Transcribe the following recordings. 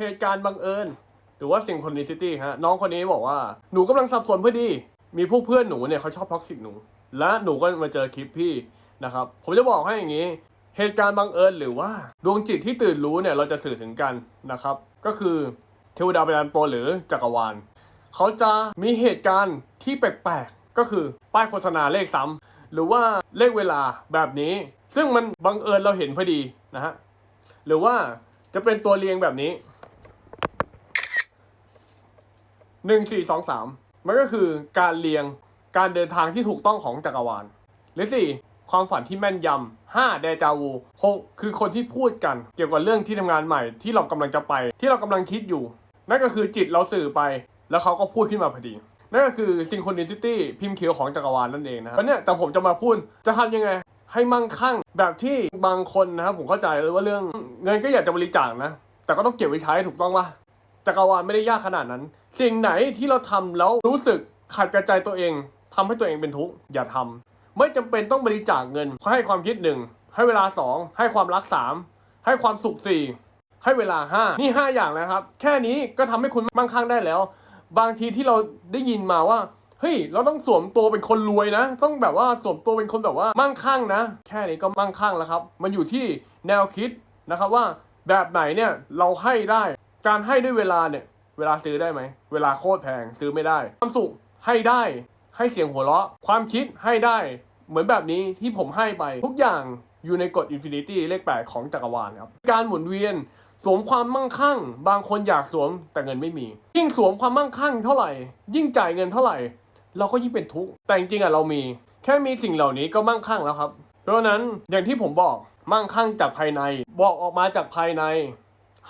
เหตุการณ์บังเอิญ หรือว่าสิ่งคนนิซิตี้ฮะ น้องคนนี้บอกว่า หนูกำลังสับสนพอดี มีพวกเพื่อนหนูเนี่ยเขาชอบท็อกซิกหนู และหนูก็มาเจอคลิปพี่นะครับ ผมจะบอกให้อย่างนี้ เหตุการณ์บังเอิญหรือว่าดวงจิตที่ตื่นรู้เนี่ยเราจะสื่อถึงกันนะครับ ก็คือเทวดาเป็นอันโปหรือจักรวาล เขาจะมีเหตุการณ์ที่แปลกๆ ก็คือป้ายโฆษณาเลขซ้ำหรือว่าเลขเวลาแบบนี้ ซึ่งมันบังเอิญเราเห็นพอดีนะฮะ หรือว่าจะเป็นตัวเรียงแบบนี้ หนึ่งสี่สองสามมันก็คือการเรียงการเดินทางที่ถูกต้องของจักรวาลหรือสี่ความฝันที่แม่นยำห้าเดจาวูหกคือคนที่พูดกัน เกี่ยวกับเรื่องที่ทำงานใหม่ที่เรากำลังจะไป ที่เรากำลังคิดอยู่ นั่นก็คือจิตเราสื่อไป แล้วเขาก็พูดขึ้นมาพอดี นั่นก็คือซิงโครนิซิตี้พิมพ์เขียวของจักรวาลนั่นเองนะครับเนี่ยแต่ผมจะมาพูดจะทำยังไง ให้มั่งคั่งแบบที่บางคนนะครับผมเข้าใจเลยว่าเรื่องเงินก็อยากจะบริจาคนะ แต่ก็ต้องเก็บไว้ใช้ถูกต้องปะจักรวาลไม่ได้ยากขนาดนั้น สิ่งไหนที่เราทำแล้วรู้สึกขัดกระใจตัวเองทำให้ตัวเองเป็นทุกข์อย่าทำไม่จำเป็นต้องบริจาคเงินเขาให้ความคิดหนึ่งให้เวลาสองให้ความรักสามให้ความสุขสี่ให้เวลาห้านี่ห้าอย่างนะครับ แค่นี้ก็ทำให้คุณมั่งคั่งได้แล้ว บางทีที่เราได้ยินมาว่าเฮ้ยเราต้องสวมตัวเป็นคนรวยนะ ต้องแบบว่าสวมตัวเป็นคนแบบว่ามั่งคั่งนะ แค่นี้ก็มั่งคั่งแล้วครับ มันอยู่ที่แนวคิดนะครับว่าแบบไหนเนี่ยเราให้ได้การให้ด้วยเวลาเนี่ย เวลาซื้อได้ไหม เวลาโคตรแพงซื้อไม่ได้ ความสุขให้ได้ ให้เสียงหัวเราะ ความคิดให้ได้ เหมือนแบบนี้ที่ผมให้ไป ทุกอย่างอยู่ในกฎอินฟินิตี้เลขแปดของจักรวาลครับ การหมุนเวียนสวมความมั่งคั่ง บางคนอยากสวมแต่เงินไม่มี ยิ่งสวมความมั่งคั่งเท่าไหร่ ยิ่งจ่ายเงินเท่าไหร่ เราก็ยิ่งเป็นทุกข์ แต่จริงๆอะเรามี แค่มีสิ่งเหล่านี้ก็มั่งคั่งแล้วครับ เพราะฉะนั้นอย่างที่ผมบอกมั่งคั่งจากภายใน บอกออกมาจากภายใน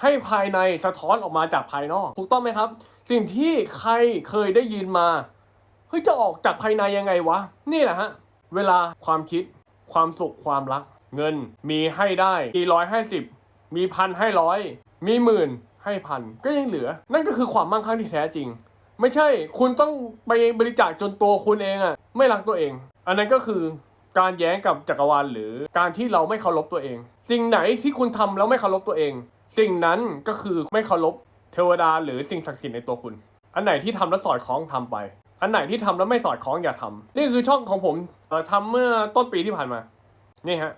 ให้ภายในสะท้อนออกมาจากภายนอก ถูกต้องไหมครับ สิ่งที่ใครเคยได้ยินมาเฮ้ยจะออกจากภายในยังไงวะ นี่แหละฮะ เวลาความคิด ความสุขความรัก เงินมีให้ได้มีร้อยห้าสิบมีพันให้ร้อยมีหมื่นให้พันก็ยังเหลือ นั่นก็คือความมั่งคั่งที่แท้จริง ไม่ใช่คุณต้องไปบริจาคจนตัวคุณเองอะไม่รักตัวเอง อันนั้นก็คือการแย้งกับจักรวาลหรือการที่เราไม่เคารพตัวเอง สิ่งไหนที่คุณทำแล้วไม่เคารพตัวเอง สิ่งนั้นก็คือไม่เคารพเทวดาหรือสิ่งศักดิ์สิทธิ์ในตัวคุณ อันไหนที่ทำแล้วสอดคล้องทำไป อันไหนที่ทำแล้วไม่สอดคล้องอย่าทำนี่คือช่องของผมเอ่อทำเมื่อต้นปีที่ผ่านมา นี่ฮะ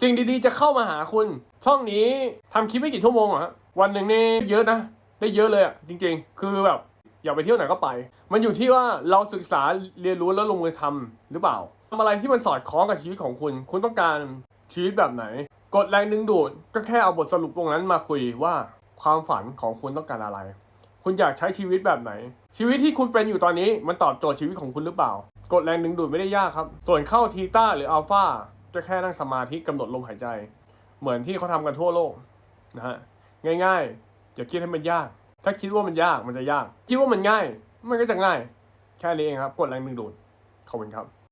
สิ่งดีๆจะเข้ามาหาคุณ ช่องนี้ทำคลิปไม่กี่ชั่วโมงอะฮะวันหนึ่งนี่เยอะนะ ได้เยอะเลยอะจริง ๆ คือแบบอยากไปเที่ยวไหนก็ไป มันอยู่ที่ว่าเราศึกษาเรียนรู้แล้วลงมือทำหรือเปล่าทำอะไรที่มันสอดคล้องกับชีวิตของคุณ คุณต้องการชีวิตแบบไหน กดแรงดึงดูดก็แค่เอาบทสรุปตรงนั้นมาคุยว่าความฝันของคุณต้องการอะไร คุณอยากใช้ชีวิตแบบไหน ชีวิตที่คุณเป็นอยู่ตอนนี้มันตอบโจทย์ชีวิตของคุณหรือเปล่ากดแรงดึงดูดไม่ได้ยากครับ ส่วนเข้าทีต้าหรืออัลฟาก็แค่นั่งสมาธิกำหนดลมหายใจ เหมือนที่เขาทำกันทั่วโลกนะฮะง่ายๆ อย่าคิดให้มันยาก ถ้าคิดว่ามันยากมันจะยาก คิดว่ามันง่าย มันก็จะง่าย แค่นี้เองครับ กดแรงดึงดูดขอบคุณครับ